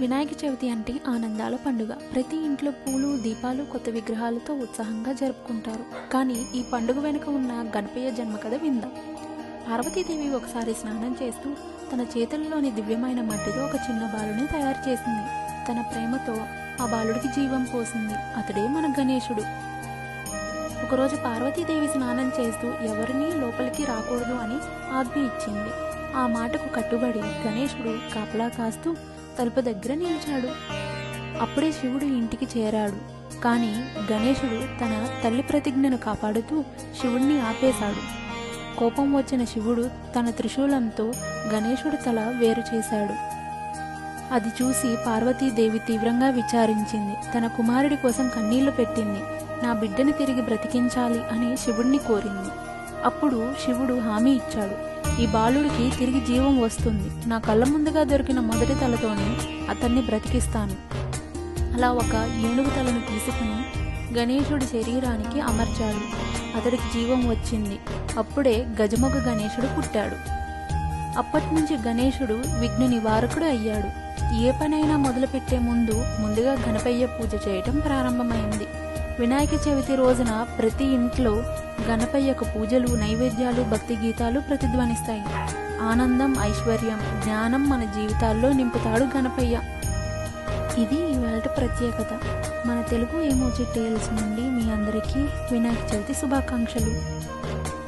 వినాయక చవితి అంటే ఆనందాల పండుగ. ప్రతి ఇంట్లో పూలు దీపాలు కొత్త విగ్రహాలతో ఉత్సాహంగా జరుపుకుంటారు. కానీ ఈ పండుగ వెనుక ఉన్న గణపయ్య జన్మ కథ విందాం. పార్వతీదేవి ఒకసారి స్నానం చేస్తూ తన చేతుల్లోని దివ్యమైన మట్టితో ఒక చిన్న బాలుని తయారు చేసింది. తన ప్రేమతో ఆ బాలుడికి జీవం పోసింది. అతడే మన గణేశుడు. ఒకరోజు పార్వతీదేవి స్నానం చేస్తూ ఎవరినీ లోపలికి రాకూడదు అని ఆజ్ఞ ఇచ్చింది. ఆ మాటకు కట్టుబడి గణేశుడు కాపలా కాస్తూ తలుపు దగ్గర నిలిచాడు. అప్పుడే శివుడు ఇంటికి చేరాడు. కానీ గణేశుడు తన తల్లి ప్రతిజ్ఞను కాపాడుతూ శివుణ్ణి ఆపేశాడు. కోపం వచ్చిన శివుడు తన త్రిశూలంతో గణేశుడి తల వేరు చేశాడు. అది చూసి పార్వతీదేవి తీవ్రంగా విచారించింది. తన కుమారుడి కోసం కన్నీళ్ళు పెట్టింది. నా బిడ్డని తిరిగి బ్రతికించాలి అని శివుణ్ణి కోరింది. అప్పుడు శివుడు హామీ ఇచ్చాడు. ఈ బాలుడికి తిరిగి జీవం వస్తుంది. నా కళ్ళ ముందుగా దొరికిన మొదటి తలతోనే అతన్ని బ్రతికిస్తాను. అలా ఒక ఏనుగు తలను తీసుకుని గణేశుడి శరీరానికి అమర్చాడు. అతడికి జీవం వచ్చింది. అప్పుడే గజముఖ గణేశుడు పుట్టాడు. అప్పటి నుంచి గణేశుడు విఘ్న నివారకుడు అయ్యాడు. ఏ పనైనా మొదలుపెట్టే ముందు ముందుగా గణపయ్య పూజ చేయటం ప్రారంభమైంది. వినాయక చవితి రోజున ప్రతి ఇంట్లో గణపయ్యకు పూజలు నైవేద్యాలు భక్తి గీతాలు ప్రతిధ్వనిస్తాయి. ఆనందం ఐశ్వర్యం జ్ఞానం మన జీవితాల్లో నింపుతాడు గణపయ్య. ఇది ఇవాళ ప్రత్యేకత. మన తెలుగు ఏమోజీ టేల్స్ నుండి మీ అందరికీ వినాయక చవితి శుభాకాంక్షలు.